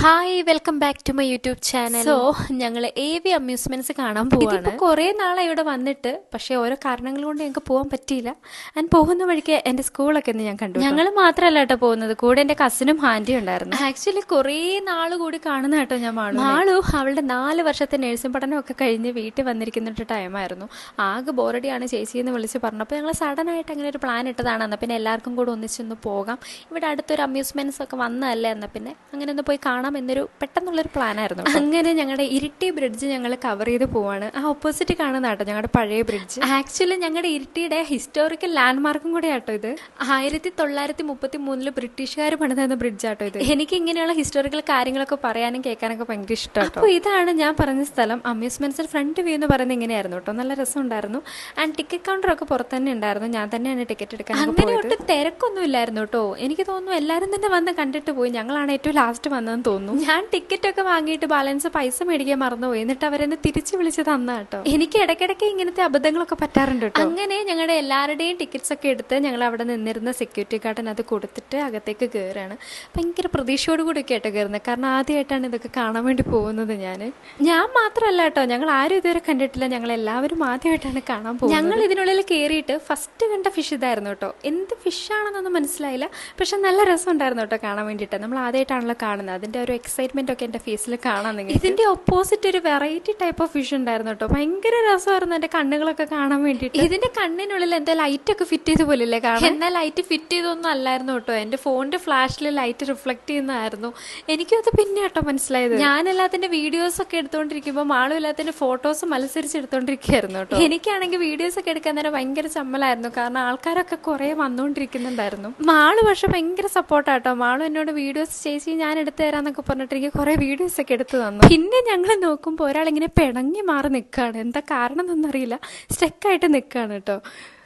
Hi welcome back to my YouTube channel so ഞങ്ങൾ A V amusements കാണാൻ പോവാണ്. കുറേ നാളെ ഇവിടെ വന്നിട്ട് പക്ഷേ ഓരോ കാരണങ്ങൾ കൊണ്ട് ഞങ്ങൾക്ക് പോകാൻ പറ്റിയില്ല. ആൻഡ് പോകുന്ന വഴിക്ക് എന്റെ സ്കൂളൊക്കെ ഒന്ന് ഞാൻ കണ്ടു ഞങ്ങൾ മാത്രമല്ല കേട്ടോ പോകുന്നത്. കൂടെ എന്റെ കസിനും ഹാൻഡിയും ഉണ്ടായിരുന്നു. ആക്ച്വലി കുറേ നാൾ കൂടി കാണുന്ന കേട്ടോ ഞാൻ മാളു മാളു അവളുടെ നാല് വർഷത്തെ നഴ്സിംഗ് ഒക്കെ കഴിഞ്ഞ് വീട്ടിൽ വന്നിരിക്കുന്ന ഒരു ടൈമായിരുന്നു ആകെ ബോറടിയാണ് ചേച്ചി എന്ന് വിളിച്ച് പറഞ്ഞപ്പോൾ ഞങ്ങൾ സഡൻ ആയിട്ട് അങ്ങനെ ഒരു പ്ലാൻ ഇട്ടതാണ്. എന്നാൽ പിന്നെ എല്ലാവർക്കും കൂടെ ഒന്നിച്ചൊന്ന് പോകാം. ഇവിടെ അടുത്തൊരു അമ്യൂസ്മെന്റ്സ് ഒക്കെ വന്നതല്ലേ? എന്നാൽ പിന്നെ അങ്ങനെ ഒന്ന് പോയി കാണാം. എന്നൊരു പെട്ടെന്നുള്ളൊരു പ്ലാനായിരുന്നു അങ്ങനെ ഞങ്ങളുടെ ഇരിട്ടി ബ്രിഡ്ജ് ഞങ്ങൾ കവർ ചെയ്ത് പോവാണ്. ആ ഓപ്പോസിറ്റ് കാണുന്ന കേട്ടോ ഞങ്ങളുടെ പഴയ ബ്രിഡ്ജ്. ആക്ച്വലി ഞങ്ങളുടെ ഇരിട്ടിയുടെ ഹിസ്റ്റോറിക്കൽ ലാൻഡ് മാർക്കും കൂടെ ആട്ടോ ഇത്. ആയിരത്തി തൊള്ളായിരത്തി മുപ്പത്തി മൂന്നിൽ ബ്രിട്ടീഷുകാർ പണിതെന്ന ബ്രിഡ്ജ് ആട്ടോ ഇത്. എനിക്ക് ഇങ്ങനെയുള്ള ഹിസ്റ്റോറിക്കൽ കാര്യങ്ങളൊക്കെ പറയാനും കേൾക്കാനൊക്കെ ഭയങ്കര ഇഷ്ടമാണ് അപ്പോൾ ഇതാണ് ഞാൻ പറഞ്ഞ സ്ഥലം. അമ്യൂസ്മെന്റ്സിൽ ഫ്രണ്ട് വ്യൂ എന്ന് പറയുന്നത് ഇങ്ങനെയായിരുന്നു കേട്ടോ. നല്ല രസം ഉണ്ടായിരുന്നു ആൻഡ് ടിക്കറ്റ് കൗണ്ടർ ഒക്കെ പുറത്ത് തന്നെ ഉണ്ടായിരുന്നു. ഞാൻ തന്നെയാണ് ടിക്കറ്റ് എടുക്കാൻ അങ്ങനെ ഒട്ടും തിരക്കൊന്നും ഇല്ലായിരുന്നു കേട്ടോ. എനിക്ക് തോന്നുന്നു എല്ലാവരും തന്നെ വന്ന് കണ്ടിട്ട് പോയി. ഞങ്ങളാണ് ഏറ്റവും ലാസ്റ്റ് വന്നതെന്ന് തോന്നുന്നു. ഞാൻ ടിക്കറ്റ് ഒക്കെ വാങ്ങിയിട്ട് ബാലൻസ് പൈസ മേടിക്കാൻ മറന്നുപോയി. എന്നിട്ട് അവരെന്നെ തിരിച്ചു വിളിച്ച് തന്ന കേട്ടോ എനിക്ക് ഇടയ്ക്കിടയ്ക്ക് ഇങ്ങനത്തെ അബദ്ധങ്ങളൊക്കെ പറ്റാറുണ്ട് കേട്ടോ അങ്ങനെ ഞങ്ങളുടെ എല്ലാവരുടെയും ടിക്കറ്റ്സ് ഒക്കെ എടുത്ത് ഞങ്ങൾ അവിടെ നിന്നിരുന്ന സെക്യൂരിറ്റി ഗാർഡിന് അത് കൊടുത്തിട്ട് അകത്തേക്ക് കയറുകയാണ് ഭയങ്കര പ്രതീക്ഷയോട് കൂടി കേട്ടോ കയറുന്നത് കാരണം ആദ്യമായിട്ടാണ് ഇതൊക്കെ കാണാൻ വേണ്ടി പോകുന്നത് ഞാൻ ഞാൻ മാത്രമല്ല കേട്ടോ ഞങ്ങൾ ആരും ഇതുവരെ കണ്ടിട്ടില്ല. ഞങ്ങൾ എല്ലാവരും ആദ്യമായിട്ടാണ് കാണാൻ പോകുന്നത്. ഞങ്ങൾ ഇതിനുള്ളിൽ കയറിയിട്ട് ഫസ്റ്റ് കണ്ട ഫിഷ് ഇതായിരുന്നു കേട്ടോ എന്ത് ഫിഷ് ആണെന്നൊന്നും മനസ്സിലായില്ല. പക്ഷെ നല്ല രസം ഉണ്ടായിരുന്നു കേട്ടോ കാണാൻ വേണ്ടിയിട്ട്. നമ്മൾ ആദ്യമായിട്ടാണല്ലോ കാണുന്നത്. അതിന്റെ ഒരു എക്സൈറ്റ്മെന്റ് ഒക്കെ എന്റെ ഫേസിൽ കാണാൻ നിങ്ങൾ ഇതിന്റെ ഓപ്പോസിറ്റ് ഒരു വെറൈറ്റി ടൈപ്പ് ഓഫ് ഫിഷ് ഉണ്ടായിരുന്നു കേട്ടോ. ഭയങ്കര രസമായിരുന്നു എന്റെ കണ്ണുകളൊക്കെ കാണാൻ വേണ്ടിയിട്ട്. ഇതിന്റെ കണ്ണിനുള്ളിൽ എന്തോ ലൈറ്റ് ഒക്കെ ഫിറ്റ് ചെയ്ത് പോലില്ലേ കാണാൻ എന്നാൽ ലൈറ്റ് ഫിറ്റ് ചെയ്തൊന്നും അല്ലായിരുന്നു കേട്ടോ. എന്റെ ഫോണിന്റെ ഫ്ലാഷിൽ ലൈറ്റ് റിഫ്ലക്ട് ചെയ്യുന്നതായിരുന്നു. എനിക്കും അത് പിന്നെ കേട്ടോ മനസ്സിലായത്. ഞാൻ എല്ലാത്തിന്റെ വീഡിയോസ് ഒക്കെ എടുത്തോണ്ടിരിക്കുമ്പോൾ മാളും എല്ലാത്തിന്റെ ഫോട്ടോസ് മത്സരിച്ച് എടുത്തോണ്ടിരിക്കുകയായിരുന്നു കേട്ടോ. എനിക്കാണെങ്കിൽ വീഡിയോസ് ഒക്കെ എടുക്കാൻ നേരം ഭയങ്കര ചമ്മലായിരുന്നു. കാരണം ആൾക്കാരൊക്കെ കുറെ വന്നുകൊണ്ടിരിക്കുന്നുണ്ടായിരുന്നു മാൾ പക്ഷെ ഭയങ്കര സപ്പോർട്ടാട്ടോ മാളു എന്നോട് വീഡിയോസ് ചേച്ചി ഞാൻ എടുത്തു തരാന്നൊക്കെ പറഞ്ഞിട്ട് എനിക്ക് കുറെ വീഡിയോസ് ഒക്കെ എടുത്തു തന്നു. പിന്നെ ഞങ്ങൾ നോക്കുമ്പോൾ ഒരാളിങ്ങനെ പിണങ്ങി മാറി നിൽക്കുകയാണ് എന്താ കാരണം എന്നൊന്നും അറിയില്ല. സ്റ്റെക്കായിട്ട് നിൽക്കുകയാണ് കേട്ടോ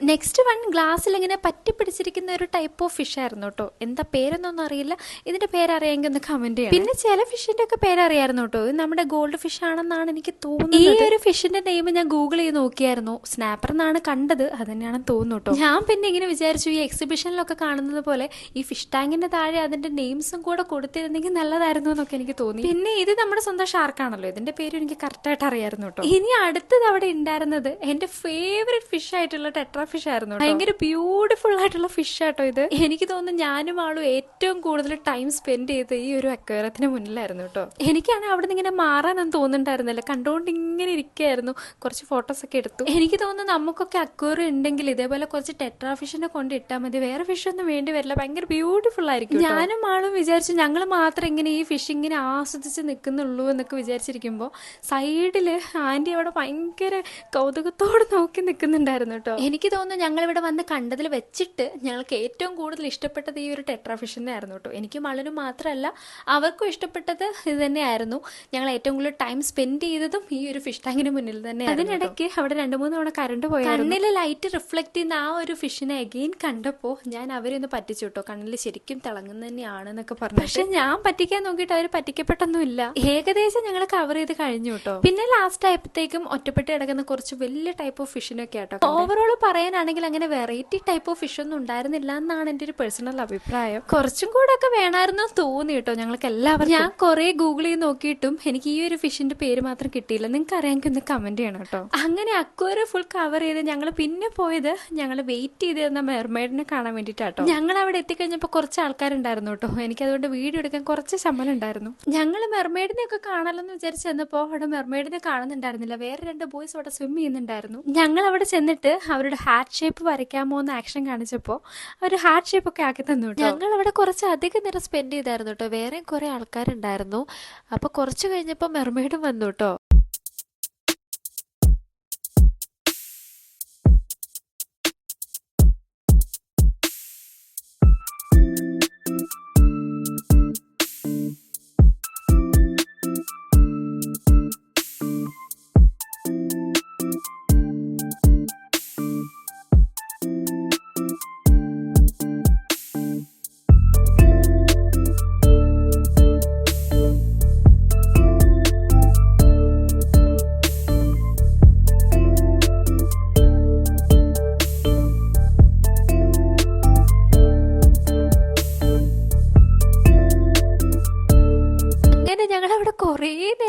നെക്സ്റ്റ് വൺ ഗ്ലാസ്സിൽ ഇങ്ങനെ പറ്റി പിടിച്ചിരിക്കുന്ന ഒരു ടൈപ്പ് ഓഫ് ഫിഷ് ആയിരുന്നു കേട്ടോ എന്താ പേരെന്നൊന്നും അറിയില്ല. ഇതിന്റെ പേരറിയാമെങ്കിൽ ഒന്ന് കമന്റ് ചെയ്യാം പിന്നെ ചില ഫിഷിന്റെ ഒക്കെ പേരറിയായിരുന്നു കേട്ടോ ഇത് നമ്മുടെ ഗോൾഡ് ഫിഷ് ആണെന്നാണ് എനിക്ക് തോന്നുന്നത്. ഈ ഒരു ഫിഷിന്റെ നെയിം ഞാൻ ഗൂഗിൾ ചെയ്ത് നോക്കിയായിരുന്നു. സ്നാപ്പർ എന്നാണ് കണ്ടത്. അത് തന്നെയാണെന്ന് തോന്നുന്നു കേട്ടോ ഞാൻ പിന്നെ ഇങ്ങനെ വിചാരിച്ചു ഈ എക്സിബിഷനിലൊക്കെ കാണുന്നത് പോലെ ഈ ഫിഷ് ടാങ്കിന്റെ താഴെ അതിന്റെ നെയിംസും കൂടെ കൊടുത്തിരുന്നെങ്കിൽ നല്ലതായിരുന്നു എന്നൊക്കെ എനിക്ക് തോന്നി. പിന്നെ ഇത് നമ്മുടെ സ്വന്തം ഷാർക്കാണല്ലോ ഇതിന്റെ പേര് എനിക്ക് കറക്റ്റ് ആയിട്ട് അറിയായിരുന്നു കേട്ടോ ഇനി അടുത്തത് അവിടെ ഉണ്ടായിരുന്നത് എന്റെ ഫേവറേറ്റ് ഫിഷ് ആയിട്ടുള്ള ടെട്രാ ഫിഷ് ആയിരുന്നു. ഭയങ്കര ബ്യൂട്ടിഫുൾ ആയിട്ടുള്ള ഫിഷ് ആട്ടോ ഇത്. എനിക്ക് തോന്നുന്നു ഞാനും ആളും ഏറ്റവും കൂടുതൽ ടൈം സ്പെൻഡ് ചെയ്ത് ഈ ഒരു അക്വേറത്തിന് മുന്നിലായിരുന്നു കേട്ടോ. എനിക്കാണെങ്കിൽ അവിടെ നിന്ന് ഇങ്ങനെ മാറാനൊന്നും തോന്നുന്നുണ്ടായിരുന്നില്ല. കണ്ടുകൊണ്ട് ഇങ്ങനെ ഇരിക്കുകയായിരുന്നു കുറച്ച് ഫോട്ടോസ് ഒക്കെ എടുത്തു. എനിക്ക് തോന്നുന്നു നമുക്കൊക്കെ അക്വേറിയം ഉണ്ടെങ്കിൽ ഇതേപോലെ കുറച്ച് ടെട്രാ ഫിഷിനെ കൊണ്ട് ഇട്ടാൽ മതി. വേറെ ഫിഷ് ഒന്നും വേണ്ടി വരില്ല. ഭയങ്കര ബ്യൂട്ടിഫുൾ ആയിരിക്കും ഞാനും ആളും വിചാരിച്ചു ഞങ്ങൾ മാത്രം ഇങ്ങനെ ഈ ഫിഷ് ഇങ്ങനെ ആസ്വദിച്ച് നിൽക്കുന്നുള്ളൂ എന്നൊക്കെ വിചാരിച്ചിരിക്കുമ്പോൾ സൈഡിൽ ആന്റി അവിടെ ഭയങ്കര കൗതുകത്തോടെ നോക്കി നിൽക്കുന്നുണ്ടായിരുന്നു കേട്ടോ. എനിക്ക് തോന്നുന്നു ഞങ്ങൾ ഇവിടെ വന്ന് കണ്ടതിൽ വെച്ചിട്ട് ഞങ്ങൾക്ക് ഏറ്റവും കൂടുതൽ ഇഷ്ടപ്പെട്ടത് ഈ ഒരു ടെട്രാഫിഷൻ ആയിരുന്നു കേട്ടോ. എനിക്ക് മളനും മാത്രമല്ല അവർക്കും ഇഷ്ടപ്പെട്ടത് ഇത് തന്നെയായിരുന്നു. ഞങ്ങൾ ഏറ്റവും കൂടുതൽ ടൈം സ്പെൻഡ് ചെയ്തതും ഈ ഒരു ഫിഷ് ടാങ്കിന് മുന്നിൽ തന്നെ അതിനിടയ്ക്ക് അവിടെ രണ്ട് മൂന്ന് തവണ കറണ്ട് പോയി കണ്ണിൽ ലൈറ്റ് റിഫ്ലക്ട് ചെയ്യുന്ന ആ ഒരു ഫിഷിനെ അഗെയിൻ കണ്ടപ്പോൾ ഞാൻ അവരൊന്ന് പറ്റിച്ചു കേട്ടോ. കണ്ണിൽ ശരിക്കും തിളങ്ങുന്ന തന്നെയാണെന്നൊക്കെ പറഞ്ഞു പക്ഷെ ഞാൻ പറ്റിക്കാൻ നോക്കിയിട്ട് അവർ പറ്റിക്കപ്പെട്ടൊന്നുമില്ല. ഏകദേശം ഞങ്ങൾ കവർ ചെയ്ത് കഴിഞ്ഞു കേട്ടോ. പിന്നെ ലാസ്റ്റ് ആയപ്പോഴത്തേക്കും ഒറ്റപ്പെട്ട് കിടക്കുന്ന കുറച്ച് വലിയ ടൈപ്പ് ഓഫ് ഫിഷിനൊക്കെ ആട്ടോ ഓവറോൾ പറയാനാണെങ്കിൽ അങ്ങനെ വെറൈറ്റി ടൈപ്പ് ഓഫ് ഫിഷ് ഒന്നും ഉണ്ടായിരുന്നില്ല എന്നാണ് എന്റെ ഒരു പേഴ്സണൽ അഭിപ്രായം. കുറച്ചും കൂടെ ഒക്കെ വേണമായിരുന്നു തോന്നി കേട്ടോ ഞങ്ങൾക്ക് എല്ലാവരും ഞാൻ കുറെ ഗൂഗിൾ ചെയ്ത് നോക്കിയിട്ടും എനിക്ക് ഈ ഒരു ഫിഷിന്റെ പേര് മാത്രം കിട്ടിയില്ല. നിങ്ങൾക്ക് അറിയാമെങ്കിൽ ഒന്ന് കമന്റ് ചെയ്യണം കേട്ടോ. അങ്ങനെ അക്വര ഫുൾ കവർ ചെയ്ത് ഞങ്ങൾ പിന്നെ പോയത് ഞങ്ങൾ വെയിറ്റ് ചെയ്ത് തന്ന മെർമൈഡിനെ കാണാൻ വേണ്ടിട്ടാട്ടോ ഞങ്ങൾ അവിടെ എത്തിക്കഴിഞ്ഞപ്പോൾ കുറച്ച് ആൾക്കാരുണ്ടായിരുന്നു കേട്ടോ. എനിക്ക് അതുകൊണ്ട് വീഡിയോ എടുക്കാൻ കുറച്ച് ശമ്പളം ഉണ്ടായിരുന്നു. ഞങ്ങൾ മെർമൈഡിനെ ഒക്കെ കാണാലെന്ന് വിചാരിച്ച് ചെന്നപ്പോൾ അവിടെ മെർമൈഡിനെ കാണുന്നുണ്ടായിരുന്നില്ല. വേറെ രണ്ട് ബോയ്സ് അവിടെ സ്വിം ചെയ്യുന്നുണ്ടായിരുന്നു. ഞങ്ങൾ അവിടെ ചെന്നിട്ട് അവരുടെ ഹാർട്ട് ഷേപ്പ് വരയ്ക്കാമോ എന്ന് ആക്ഷൻ കാണിച്ചപ്പോൾ അവർ ഹാർട്ട് ഷേപ്പ് ഒക്കെ ആക്കി തന്നു ഞങ്ങൾ അവിടെ കുറച്ച് അധികം നേരം സ്പെൻഡ് ചെയ്തായിരുന്നു കേട്ടോ. വേറെയും കുറെ ആൾക്കാരുണ്ടായിരുന്നു. അപ്പോൾ കുറച്ച് കഴിഞ്ഞപ്പോൾ മെർമെയ്ഡും വന്നു കേട്ടോ.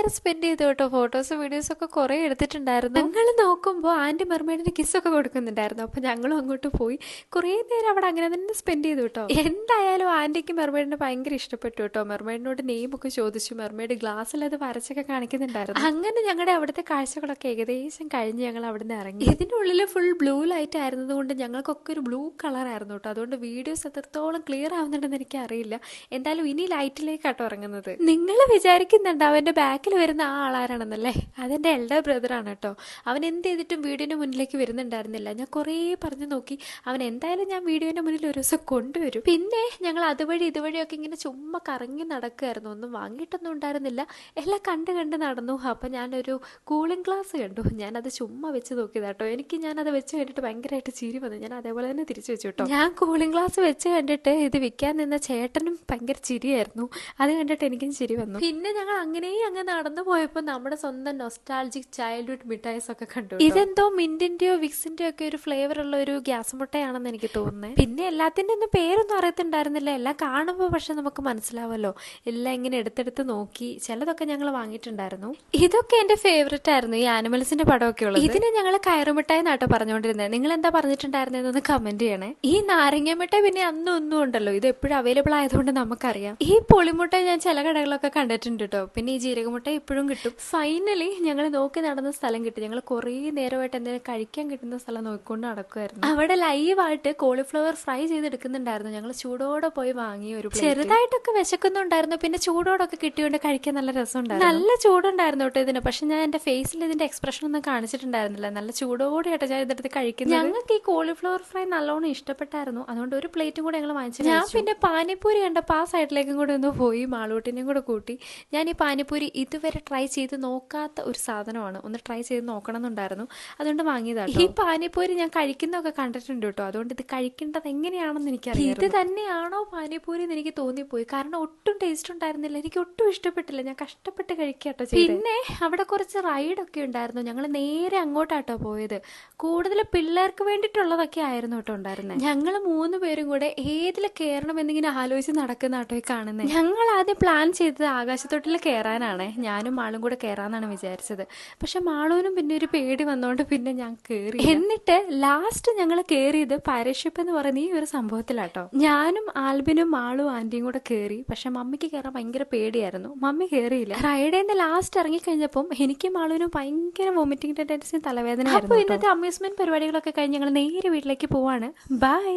നേരം സ്പെൻഡ് ചെയ്തു കേട്ടോ. ഫോട്ടോസ് വീഡിയോസ് ഒക്കെ കുറേ എടുത്തിട്ടുണ്ടായിരുന്നു. ഞങ്ങൾ നോക്കുമ്പോൾ ആന്റി മെർമേഡിന് കിസ്സൊക്കെ കൊടുക്കുന്നുണ്ടായിരുന്നു. അപ്പോൾ ഞങ്ങളും അങ്ങോട്ട് പോയി. കുറേ നേരം അവിടെ അങ്ങനെ തന്നെ സ്പെൻഡ് ചെയ്തു കേട്ടോ. എന്തായാലും ആന്റിക്ക് മെർമേഡിനെ ഭയങ്കര ഇഷ്ടപ്പെട്ടു കേട്ടോ. മെർമേഡിനോട് നെയിം ഒക്കെ ചോദിച്ചു. മെർമേഡ് ഗ്ലാസ്സിൽ അത് വരച്ചൊക്കെ കാണിക്കുന്നുണ്ടായിരുന്നു. അങ്ങനെ ഞങ്ങളുടെ അവിടുത്തെ കാഴ്ചകളൊക്കെ ഏകദേശം കഴിഞ്ഞ് ഞങ്ങൾ അവിടുന്ന് ഇറങ്ങി. ഇതിന്റെ ഉള്ളിൽ ഫുൾ ബ്ലൂ ലൈറ്റ് ആയിരുന്നതുകൊണ്ട് ഞങ്ങൾക്കൊക്കെ ഒരു ബ്ലൂ കളർ ആയിരുന്നു കേട്ടോ. അതുകൊണ്ട് വീഡിയോസ് എത്രത്തോളം ക്ലിയർ ആവുന്നുണ്ടെന്ന് എനിക്ക് അറിയില്ല എന്തായാലും ഇനി ലൈറ്റിലേക്കാട്ടോ ഇറങ്ങുന്നത്. നിങ്ങൾ വിചാരിക്കുന്നുണ്ട് അവന്റെ ബാക്കിൽ വരുന്ന ആ ആളാരാണെന്നല്ലേ? അതെന്റെ എൽഡർ ബ്രദറാണ് കേട്ടോ. അവൻ എന്ത് ചെയ്തിട്ടും വീഡിയോന്റെ മുന്നിലേക്ക് വരുന്നുണ്ടായിരുന്നില്ല. ഞാൻ കുറേ പറഞ്ഞു നോക്കി. അവൻ എന്തായാലും ഞാൻ വീഡിയോന്റെ മുന്നിൽ ഒരു ദിവസം കൊണ്ടുവരും. പിന്നെ ഞങ്ങൾ അതുവഴി ഇതുവഴിയൊക്കെ ഇങ്ങനെ ചുമ്മാ കറങ്ങി നടക്കുമായിരുന്നു ഒന്നും വാങ്ങിയിട്ടൊന്നും ഉണ്ടായിരുന്നില്ല. എല്ലാം കണ്ട് കണ്ട് നടന്നു. അപ്പം ഞാനൊരു കൂളിംഗ് ഗ്ലാസ് കണ്ടു. ഞാനത് ചുമ്മാ വെച്ച് നോക്കിയതാട്ടോ എനിക്ക് ഞാനത് വെച്ച് കണ്ടിട്ട് ഭയങ്കരമായിട്ട് ചിരി വന്നു. ഞാൻ അതേപോലെ തന്നെ തിരിച്ചു വെച്ചു കേട്ടോ. ഞാൻ കൂളിംഗ് ഗ്ലാസ് വെച്ച് കണ്ടിട്ട് ഇത് വിൽക്കാൻ നിന്ന ചേട്ടനും ഭയങ്കര ചിരിയായിരുന്നു. അത് കണ്ടിട്ട് എനിക്കും ചിരി വന്നു. പിന്നെ ഞങ്ങൾ അങ്ങനെ അങ്ങ് നടന്നു. പോയപ്പോൾ നമ്മുടെ സ്വന്തം നൊസ്റ്റാൾജിക് ചൈൽഡ്ഹുഡ് മിഠായിസ് ഒക്കെ കണ്ടു ഇതെന്തോ മിന്റിന്റെയോ വിക്സിന്റെയോ ഒക്കെ ഒരു ഫ്ലേവർ ഉള്ള ഒരു ഗ്യാസ് മുട്ടയാണെന്ന് എനിക്ക് തോന്നുന്നത് പിന്നെ എല്ലാത്തിന്റെ ഒന്നും പേരൊന്നും അറിയത്തുണ്ടായിരുന്നില്ല. എല്ലാം കാണുമ്പോൾ പക്ഷെ നമുക്ക് മനസ്സിലാവല്ലോ. എല്ലാം ഇങ്ങനെ എടുത്തെടുത്ത് നോക്കി ചിലതൊക്കെ ഞങ്ങൾ വാങ്ങിയിട്ടുണ്ടായിരുന്നു. ഇതൊക്കെ എന്റെ ഫേവറേറ്റ് ആയിരുന്നു. ഈ ആനിമൽസിന്റെ പടമൊക്കെ ഉള്ളത്. ഇതിനെ ഞങ്ങൾ കയറുമിട്ടായി നാട്ടോ പറഞ്ഞുകൊണ്ടിരുന്നത് നിങ്ങൾ എന്താ പറഞ്ഞിട്ടുണ്ടായിരുന്നതെന്ന് കമന്റ് ചെയ്യണേ. ഈ നാരങ്ങ മിഠായി പിന്നെ അന്നും ഒന്നും ഉണ്ടല്ലോ. ഇത് എപ്പോഴും അവൈലബിൾ ആയതുകൊണ്ട് നമുക്കറിയാം. ഈ പൊളിമുട്ട ഞാൻ ചില കടകളൊക്കെ കണ്ടിട്ടുണ്ട് കേട്ടോ പിന്നെ ഈ ജീരകമുട്ട ഇപ്പോഴും കിട്ടും. ഫൈനലി ഞങ്ങൾ നോക്കി നടന്ന സ്ഥലം കിട്ടി. ഞങ്ങൾ കുറേ നേരമായിട്ട് എന്തെങ്കിലും കഴിക്കാൻ കിട്ടുന്ന സ്ഥലം നോക്കിക്കൊണ്ട് നടക്കുമായിരുന്നു അവിടെ ലൈവായിട്ട് കോളിഫ്ലവർ ഫ്രൈ ചെയ്തെടുക്കുന്നുണ്ടായിരുന്നു. ഞങ്ങൾ ചൂടോടെ പോയി വാങ്ങി ഒരു. ചെറുതായിട്ടൊക്കെ വിശക്കുന്നുണ്ടായിരുന്നു. പിന്നെ ചൂടോടൊക്കെ കിട്ടിയോണ്ട് കഴിക്കാൻ നല്ല രസമുണ്ടായിരുന്നു. നല്ല ചൂടുണ്ടായിരുന്നു കേട്ടോ ഇതിന്. പക്ഷെ ഞാൻ എന്റെ ഫേസിൽ ഇതിന്റെ എക്സ്പ്രഷൻ ഒന്നും കാണിച്ചിട്ടുണ്ടായിരുന്നില്ല. നല്ല ചൂടോടെ ആയിട്ട് ഞാൻ ഇതെടുത്ത് കഴിക്കുന്നത്. ഞങ്ങൾക്ക് ഈ കോളിഫ്ലവർ ഫ്രൈ നല്ലോണം ഇഷ്ടപ്പെട്ടായിരുന്നു. അതുകൊണ്ട് ഒരു പ്ലേറ്റും കൂടെ ഞങ്ങൾ വാങ്ങിച്ചു ഞാൻ പിന്നെ പാനിപ്പൂരി കണ്ടപ്പോൾ ആ സൈഡിലേക്കും കൂടെ ഒന്ന് പോയി മാളൂട്ടിനെയും കൂടെ കൂട്ടി. ഞാൻ ഈ പാനിപ്പൂരി ഇതുവരെ ട്രൈ ചെയ്ത് നോക്കാത്ത ഒരു സാധനമാണ്. ഒന്ന് ട്രൈ ചെയ്ത് നോക്കണം എന്നുണ്ടായിരുന്നു അതുകൊണ്ട് വാങ്ങിയതാണ് ഈ പാനിപ്പൂരി ഞാൻ കഴിക്കുന്നതൊക്കെ കണ്ടിട്ടുണ്ട് കേട്ടോ അതുകൊണ്ട് ഇത് കഴിക്കേണ്ടത് എങ്ങനെയാണെന്ന് എനിക്കറിയാം ഇത് തന്നെയാണോ പാനിപ്പൂരി എന്ന് എനിക്ക് തോന്നിപ്പോയി. കാരണം ഒട്ടും ടേസ്റ്റ് ഉണ്ടായിരുന്നില്ല. എനിക്ക് ഒട്ടും ഇഷ്ടപ്പെട്ടില്ല. ഞാൻ കഷ്ടപ്പെട്ട് കഴിക്കാട്ടോ പിന്നെ അവിടെ കുറച്ച് റൈഡൊക്കെ ഉണ്ടായിരുന്നു. ഞങ്ങൾ നേരെ അങ്ങോട്ടാട്ടോ പോയത്. കൂടുതൽ പിള്ളേർക്ക് വേണ്ടിയിട്ടുള്ളതൊക്കെ ആയിരുന്നു കേട്ടോ ഉണ്ടായിരുന്നത് ഞങ്ങൾ മൂന്ന് പേരും കൂടെ ഏതിൽ കയറണം എന്നിങ്ങനെ ആലോചിച്ച് നടക്കുന്ന ആട്ടോ ഈ കാണുന്നത് ഞങ്ങൾ ആദ്യം പ്ലാൻ ചെയ്തത് ആകാശത്തോട്ടിൽ കയറാനാണ്. ഞാനും മാളും കൂടെ കയറാന്നാണ് വിചാരിച്ചത്. പക്ഷെ മാളൂനും പിന്നെ ഒരു പേടി വന്നോണ്ട് പിന്നെ ഞാൻ കയറി എന്നിട്ട് ലാസ്റ്റ് ഞങ്ങൾ കയറിയത് പാരഷൂപ്പ് എന്ന് പറയുന്ന ഈ ഒരു സംഭവത്തിലാട്ടോ. ഞാനും ആൽബിനും മാളും ആന്റിയും കൂടെ കയറി പക്ഷെ മമ്മിക്ക് കയറാൻ ഭയങ്കര പേടിയായിരുന്നു. മമ്മി കയറിയില്ല ഫ്രൈഡേന്ന് ലാസ്റ്റ് ഇറങ്ങി കഴിഞ്ഞപ്പം എനിക്ക് മാളുവിനും ഭയങ്കര വോമിറ്റിംഗ് ടെൻഡൻസിയും തലവേദന അപ്പോൾ ഇന്നത്തെ അമ്യൂസ്മെന്റ് പരിപാടികളൊക്കെ കഴിഞ്ഞ് ഞങ്ങൾ നേരെ വീട്ടിലേക്ക് പോവാണ്. ബൈ